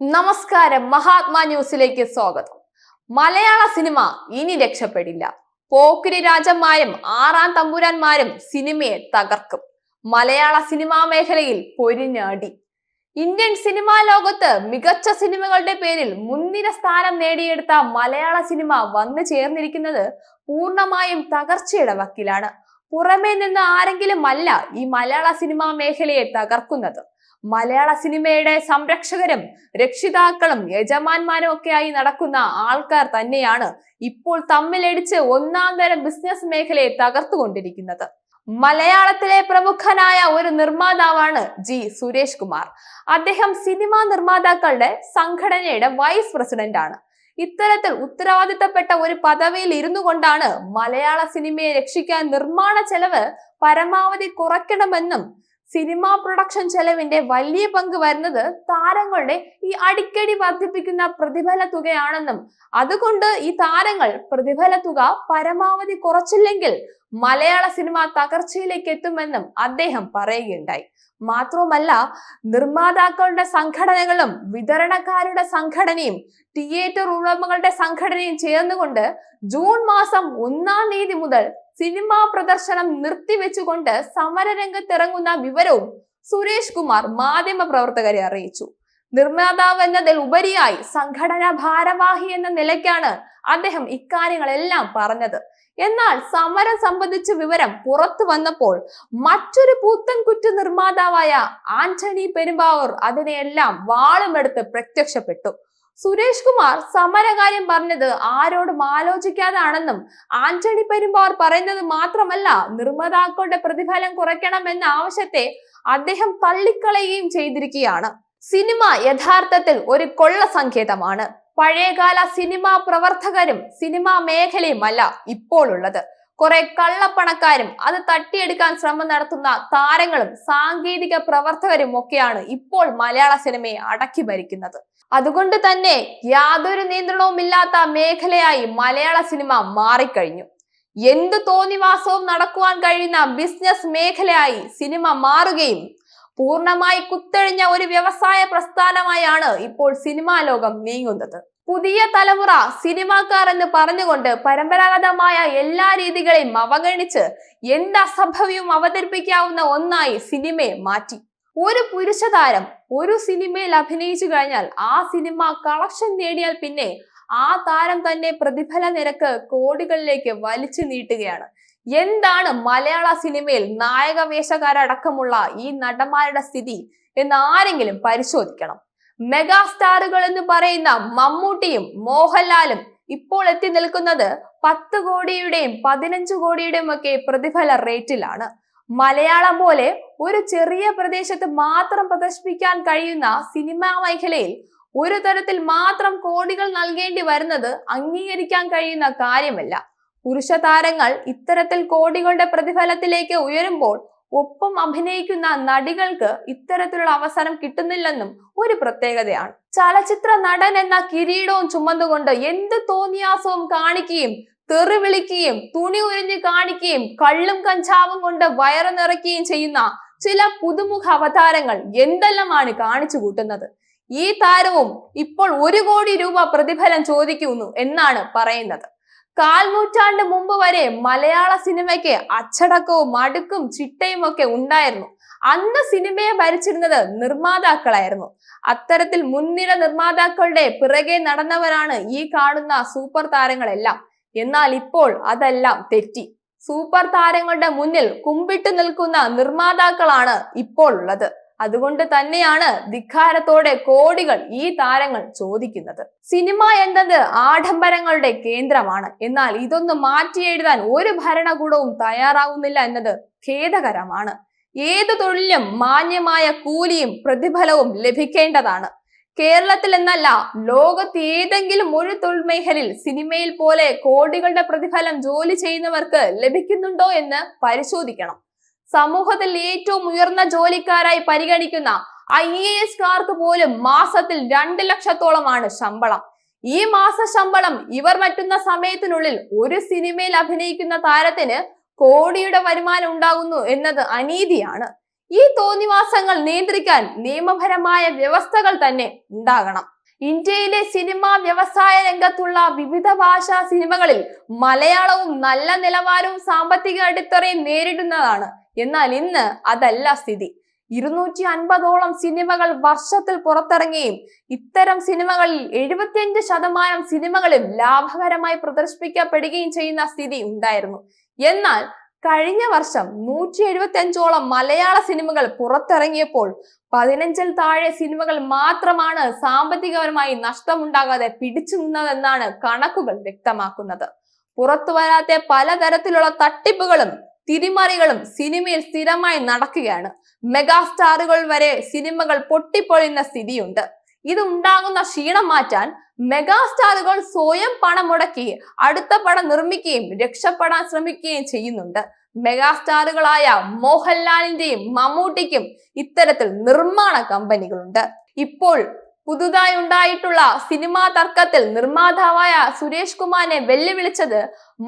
നമസ്കാരം മഹാത്മാ ന്യൂസിലേക്ക് സ്വാഗതം. മലയാള സിനിമ ഇനി രക്ഷപ്പെടില്ല. പോക്കിരി രാജന്മാരും ആറാം തമ്പുരാന്മാരും സിനിമയെ തകർക്കും. മലയാള സിനിമാ മേഖലയിൽ പൊരിഞ്ഞാടി. ഇന്ത്യൻ സിനിമാ ലോകത്ത് മികച്ച സിനിമകളുടെ പേരിൽ മുൻനിര സ്ഥാനം നേടിയെടുത്ത മലയാള സിനിമ വന്നു ചേർന്നിരിക്കുന്നത് പൂർണമായും തകർച്ചയുടെ വക്കിലാണ്. പുറമേ നിന്ന് ആരെങ്കിലും അല്ല ഈ മലയാള സിനിമാ മേഖലയെ തകർക്കുന്നത്. മലയാള സിനിമയുടെ സംരക്ഷകരും രക്ഷിതാക്കളും യജമാന്മാരും ഒക്കെയായി നടക്കുന്ന ആൾക്കാർ തന്നെയാണ് ഇപ്പോൾ തമ്മിലടിച്ച് ഒന്നാം തരം ബിസിനസ് മേഖലയെ തകർത്തുകൊണ്ടിരിക്കുന്നത്. മലയാളത്തിലെ പ്രമുഖനായ ഒരു നിർമ്മാതാവാണ് ജി സുരേഷ് കുമാർ. അദ്ദേഹം സിനിമാ നിർമ്മാതാക്കളുടെ സംഘടനയുടെ വൈസ് പ്രസിഡന്റ് ആണ്. ഇത്തരത്തിൽ ഉത്തരവാദിത്തപ്പെട്ട ഒരു പദവിയിൽ ഇരുന്നു കൊണ്ടാണ് മലയാള സിനിമയെ രക്ഷിക്കാൻ നിർമ്മാണ ചെലവ് പരമാവധി കുറയ്ക്കണമെന്നും സിനിമാ പ്രൊഡക്ഷൻ ചെലവിന്റെ വലിയ പങ്ക് വരുന്നത് താരങ്ങളുടെ ഈ അടിക്കടി വർദ്ധിപ്പിക്കുന്ന പ്രതിഫല തുകയാണെന്നും അതുകൊണ്ട് ഈ താരങ്ങൾ പ്രതിഫല തുക പരമാവധി കുറച്ചില്ലെങ്കിൽ മലയാള സിനിമ തകർച്ചയിലേക്ക് എത്തുമെന്നും അദ്ദേഹം പറയുകയുണ്ടായി. മാത്രവുമല്ല നിർമ്മാതാക്കളുടെ സംഘടനകളും വിതരണക്കാരുടെ സംഘടനയും തിയേറ്റർ ഉടമകളുടെ സംഘടനയും ചേർന്നുകൊണ്ട് ജൂൺ മാസം ഒന്നാം തീയതി മുതൽ സിനിമാ പ്രദർശനം നിർത്തിവെച്ചുകൊണ്ട് സമരരംഗത്തിറങ്ങുന്ന വിവരവും സുരേഷ് കുമാർ മാധ്യമ പ്രവർത്തകരെ അറിയിച്ചു. നിർമ്മാതാവ് എന്നതിൽ ഉപരിയായി സംഘടനാ ഭാരവാഹി എന്ന നിലയ്ക്കാണ് അദ്ദേഹം ഇക്കാര്യങ്ങളെല്ലാം പറഞ്ഞത്. എന്നാൽ സമരം സംബന്ധിച്ച വിവരം പുറത്തു വന്നപ്പോൾ മറ്റൊരു പുത്തൻകുറ്റ നിർമ്മാതാവായ ആന്റണി പെരുമ്പാവൂർ അതിനെയെല്ലാം വാളുമെടുത്ത് പ്രത്യക്ഷപ്പെട്ടു. സുരേഷ് കുമാർ സമരകാര്യം പറഞ്ഞത് ആരോടും ആലോചിക്കാതാണെന്നും ആന്റണി പെരുമ്പാർ പറയുന്നത് മാത്രമല്ല നിർമ്മാതാക്കളുടെ പ്രതിഫലം കുറയ്ക്കണം എന്ന ആവശ്യത്തെ അദ്ദേഹം തള്ളിക്കളയുകയും ചെയ്തിരിക്കുകയാണ്. സിനിമ യഥാർത്ഥത്തിൽ ഒരു കൊള്ള സങ്കേതമാണ്. പഴയകാല സിനിമാ പ്രവർത്തകരും സിനിമാ മേഖലയുമല്ല ഉള്ളത് കുറെ കള്ളപ്പണക്കാരും അത് തട്ടിയെടുക്കാൻ ശ്രമം നടത്തുന്ന താരങ്ങളും സാങ്കേതിക പ്രവർത്തകരും ഒക്കെയാണ് ഇപ്പോൾ മലയാള സിനിമയെ അടക്കി ഭരിക്കുന്നത്. അതുകൊണ്ട് തന്നെ യാതൊരു നിയന്ത്രണവുമില്ലാത്ത മേഖലയായി മലയാള സിനിമ മാറിക്കഴിഞ്ഞു. എന്ത് തോന്നിവാസവും നടക്കുവാൻ കഴിയുന്ന ബിസിനസ് മേഖലയായി സിനിമ മാറുകയും പൂർണമായി കുത്തഴിഞ്ഞ ഒരു വ്യവസായ പ്രസ്ഥാനമായാണ് ഇപ്പോൾ സിനിമാ ലോകം നീങ്ങുന്നത്. പുതിയ തലമുറ സിനിമാക്കാർ എന്ന് പറഞ്ഞുകൊണ്ട് പരമ്പരാഗതമായ എല്ലാ രീതികളെയും അവഗണിച്ച് എന്ത് അസംഭവ്യവും അവതരിപ്പിക്കാവുന്ന ഒന്നായി സിനിമയെ മാറ്റി. ഒരു പുരുഷ താരം ഒരു സിനിമയിൽ അഭിനയിച്ചു കഴിഞ്ഞാൽ ആ സിനിമ കളക്ഷൻ നേടിയാൽ പിന്നെ ആ താരം തന്നെ പ്രതിഫല നിരക്ക് കോടികളിലേക്ക് വലിച്ചു നീട്ടുകയാണ്. എന്താണ് മലയാള സിനിമയിൽ നായകവേഷക്കാരടക്കമുള്ള ഈ നടന്മാരുടെ സ്ഥിതി എന്ന് ആരെങ്കിലും പരിശോധിക്കണം. മെഗാസ്റ്റാറുകൾ എന്ന് പറയുന്ന മമ്മൂട്ടിയും മോഹൻലാലും ഇപ്പോൾ എത്തി നിൽക്കുന്നത് പത്ത് കോടിയുടെയും പതിനഞ്ച് കോടിയുടെയും ഒക്കെ പ്രതിഫല റേറ്റിലാണ്. മലയാളം പോലെ ഒരു ചെറിയ പ്രദേശത്ത് മാത്രം പ്രദർശിപ്പിക്കാൻ കഴിയുന്ന സിനിമാ മേഖലയിൽ ഒരു തരത്തിൽ മാത്രം കോടികൾ നൽകേണ്ടി വരുന്നത് അംഗീകരിക്കാൻ കഴിയുന്ന കാര്യമല്ല. പുരുഷ താരങ്ങൾ ഇത്തരത്തിൽ കോടികളുടെ പ്രതിഫലത്തിലേക്ക് ഉയരുമ്പോൾ ഒപ്പം അഭിനയിക്കുന്ന നടികൾക്ക് ഇത്തരത്തിലുള്ള അവസരം കിട്ടുന്നില്ലെന്നും ഒരു പ്രത്യേകതയാണ്. ചലച്ചിത്ര നടൻ എന്ന കിരീടവും ചുമന്നുകൊണ്ട് എന്ത് തോന്നിയാസവും കാണിക്കുകയും തെറി വിളിക്കുകയും തുണി ഉരിഞ്ഞു കാണിക്കുകയും കള്ളും കഞ്ചാവും കൊണ്ട് വയറ് നിറയ്ക്കുകയും ചെയ്യുന്ന ചില പുതുമുഖ അവതാരങ്ങൾ എന്തെല്ലാമാണ് കാണിച്ചു കൂട്ടുന്നത്? ഈ താരവും ഇപ്പോൾ ഒരു കോടി രൂപ പ്രതിഫലം ചോദിക്കുന്നു എന്നാണ് പറയുന്നത്. കാൽനൂറ്റാണ്ട് മുമ്പ് വരെ മലയാള സിനിമയ്ക്ക് അച്ചടക്കവും അടുക്കും ചിട്ടയും ഒക്കെ ഉണ്ടായിരുന്നു. അന്ന് സിനിമയെ ഭരിച്ചിരുന്നത് നിർമ്മാതാക്കളായിരുന്നു. അത്തരത്തിൽ മുൻനിര നിർമ്മാതാക്കളുടെ പിറകെ നടന്നവരാണ് ഈ കാണുന്ന സൂപ്പർ താരങ്ങളെല്ലാം. എന്നാൽ ഇപ്പോൾ അതെല്ലാം തെറ്റി. സൂപ്പർ താരങ്ങളുടെ മുന്നിൽ കുമ്പിട്ട് നിൽക്കുന്ന നിർമ്മാതാക്കളാണ് ഇപ്പോൾ ഉള്ളത്. അതുകൊണ്ട് തന്നെയാണ് ധിക്കാരത്തോടെ കോടികൾ ഈ താരങ്ങൾ ചോദിക്കുന്നത്. സിനിമ എന്നത് ആഡംബരങ്ങളുടെ കേന്ദ്രമാണ്. എന്നാൽ ഇതൊന്നും മാറ്റി എഴുതാൻ ഒരു ഭരണകൂടവും തയ്യാറാവുന്നില്ല എന്നത് ഖേദകരമാണ്. ഏതു തൊഴിലും മാന്യമായ കൂലിയും പ്രതിഫലവും ലഭിക്കേണ്ടതാണ്. കേരളത്തിൽ എന്നല്ല ലോകത്ത് ഏതെങ്കിലും ഒരു തൊഴിൽ സിനിമയിൽ പോലെ കോടികളുടെ പ്രതിഫലം ജോലി ചെയ്യുന്നവർക്ക് ലഭിക്കുന്നുണ്ടോ എന്ന് പരിശോധിക്കണം. സമൂഹത്തിൽ ഏറ്റവും ഉയർന്ന ജോലിക്കാരായി പരിഗണിക്കുന്ന ഐ എ എസ് കാർക്ക് പോലും മാസത്തിൽ രണ്ട് ലക്ഷത്തോളമാണ് ശമ്പളം. ഈ മാസ ശമ്പളം ഇവർ മറ്റുന്ന സമയത്തിനുള്ളിൽ ഒരു സിനിമയിൽ അഭിനയിക്കുന്ന താരത്തിന് കോടിയുടെ വരുമാനം ഉണ്ടാകുന്നു എന്നത് അനീതിയാണ്. ഈ തോന്നിവാസങ്ങൾ നിയന്ത്രിക്കാൻ നിയമപരമായ വ്യവസ്ഥകൾ തന്നെ ഉണ്ടാകണം. ഇന്ത്യയിലെ സിനിമാ വ്യവസായ രംഗത്തുള്ള വിവിധ ഭാഷാ സിനിമകളിൽ മലയാളവും നല്ല നിലവാരവും സാമ്പത്തിക അടിത്തറയും നേരിടുന്നതാണ് എന്നാൽ ഇന്ന് അതല്ല സ്ഥിതി. ഇരുന്നൂറ്റി അൻപതോളം സിനിമകൾ വർഷത്തിൽ പുറത്തിറങ്ങുകയും ഇത്തരം സിനിമകളിൽ എഴുപത്തിയഞ്ച് ശതമാനം സിനിമകളും ലാഭകരമായി പ്രദർശിപ്പിക്കപ്പെടുകയും ചെയ്യുന്ന സ്ഥിതി ഉണ്ടായിരുന്നു. എന്നാൽ കഴിഞ്ഞ വർഷം നൂറ്റി എഴുപത്തി അഞ്ചോളം മലയാള സിനിമകൾ പുറത്തിറങ്ങിയപ്പോൾ പതിനഞ്ചിൽ താഴെ സിനിമകൾ മാത്രമാണ് സാമ്പത്തികപരമായി നഷ്ടമുണ്ടാകാതെ പിടിച്ചു നിന്നതെന്നാണ് കണക്കുകൾ വ്യക്തമാക്കുന്നത്. പുറത്തു വരാത്ത പലതരത്തിലുള്ള തട്ടിപ്പുകളും തിരിമറികളും സിനിമയിൽ സ്ഥിരമായി നടക്കുകയാണ്. മെഗാസ്റ്റാറുകൾ വരെ സിനിമകൾ പൊട്ടിപ്പൊഴിയുന്ന സ്ഥിതിയുണ്ട്. ഇതുണ്ടാകുന്ന ക്ഷീണം മാറ്റാൻ മെഗാസ്റ്റാറുകൾ സ്വയം പണം മുടക്കി അടുത്ത പടം നിർമ്മിക്കുകയും രക്ഷപ്പെടാൻ ശ്രമിക്കുകയും ചെയ്യുന്നുണ്ട്. മെഗാസ്റ്റാറുകളായ മോഹൻലാലിന്റെയും മമ്മൂട്ടിക്കും ഇത്തരത്തിൽ നിർമ്മാണ കമ്പനികളുണ്ട്. ഇപ്പോൾ പുതുതായി ഉണ്ടായിട്ടുള്ള സിനിമാ തർക്കത്തിൽ നിർമ്മാതാവായ സുരേഷ് കുമാറിനെ വെല്ലുവിളിച്ചത്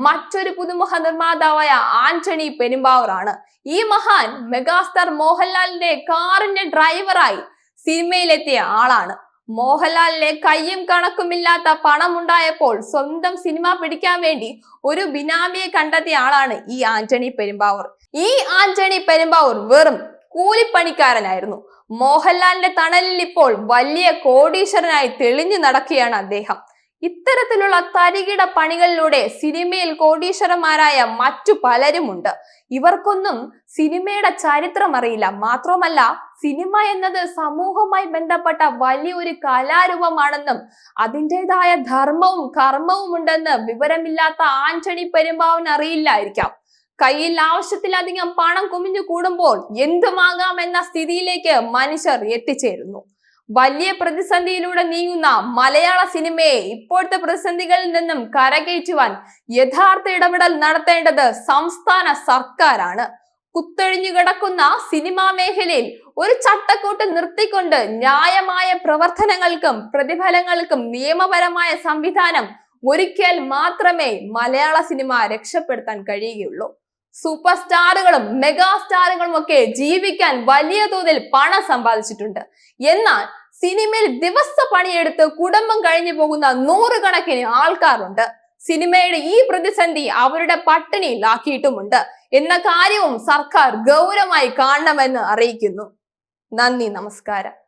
മറ്റൊരു പുതുമുഖ നിർമ്മാതാവായ ആന്റണി പെരുമ്പാവൂർ ആണ്. ഈ മഹാൻ മെഗാസ്റ്റാർ മോഹൻലാലിന്റെ കാറിന്റെ ഡ്രൈവറായി സിനിമയിലെത്തിയ ആളാണ്. മോഹൻലാലിനെ കയ്യും കണക്കുമില്ലാത്ത പണം ഉണ്ടായപ്പോൾ സ്വന്തം സിനിമ പിടിക്കാൻ വേണ്ടി ഒരു ബിനാമിയെ കണ്ടെത്തിയ ആളാണ് ഈ ആന്റണി പെരുമ്പാവൂർ. ഈ ആന്റണി പെരുമ്പാവൂർ വെറും കൂലിപ്പണിക്കാരനായിരുന്നു. മോഹൻലാലിന്റെ തണലിൽ ഇപ്പോൾ വലിയ കോടീശ്വരനായി തെളിഞ്ഞു നടക്കുകയാണ് അദ്ദേഹം. ഇത്തരത്തിലുള്ള തരികിട പണികളിലൂടെ സിനിമയിൽ കോടീശ്വരന്മാരായ മറ്റു പലരുമുണ്ട്. ഇവർക്കൊന്നും സിനിമയുടെ ചരിത്രം അറിയില്ല. മാത്രമല്ല സിനിമ എന്നത് സമൂഹവുമായി ബന്ധപ്പെട്ട വലിയൊരു കലാരൂപമാണെന്നും അതിന്റെതായ ധർമ്മവും കർമ്മവും ഉണ്ടെന്ന് വിവരമില്ലാത്ത ആന്റണി പെരുമ്പാവൻ അറിയില്ലായിരിക്കാം. കയ്യിൽ ആവശ്യത്തിലധികം പണം കുമിഞ്ഞു കൂടുമ്പോൾ എന്തുമാകാം എന്ന സ്ഥിതിയിലേക്ക് മനുഷ്യർ എത്തിച്ചേരുന്നു. വലിയ പ്രതിസന്ധിയിലൂടെ നീങ്ങുന്ന മലയാള സിനിമയെ ഇപ്പോഴത്തെ പ്രതിസന്ധികളിൽ നിന്നും കരകയറ്റുവാൻ യഥാർത്ഥ ഇടപെടൽ നടത്തേണ്ടത് സംസ്ഥാന സർക്കാരാണ്. കുത്തൊഴിഞ്ഞു കിടക്കുന്ന സിനിമാ മേഖലയിൽ ഒരു ചട്ടക്കൂട്ട് നിർത്തിക്കൊണ്ട് ന്യായമായ പ്രവർത്തനങ്ങൾക്കും പ്രതിഫലങ്ങൾക്കും നിയമപരമായ സംവിധാനം ഒരിക്കൽ മാത്രമേ മലയാള സിനിമ രക്ഷപ്പെടുത്താൻ കഴിയുകയുള്ളൂ. സൂപ്പർ സ്റ്റാറുകളും മെഗാ സ്റ്റാറുകളും ഒക്കെ ജീവിക്കാൻ വലിയ തോതിൽ പണം സമ്പാദിച്ചിട്ടുണ്ട്. എന്നാൽ സിനിമയിൽ ദിവസ പണിയെടുത്ത് കുടുംബം കഴിഞ്ഞു പോകുന്ന നൂറുകണക്കിന് ആൾക്കാരുണ്ട്. സിനിമയുടെ ഈ പ്രതിസന്ധി അവരുടെ പട്ടിണിയിലാക്കിയിട്ടുമുണ്ട്. എന്ന കാര്യവും സർക്കാർ ഗൗരവമായി കാണണമെന്ന് അറിയിക്കുന്നു. നന്ദി നമസ്കാരം.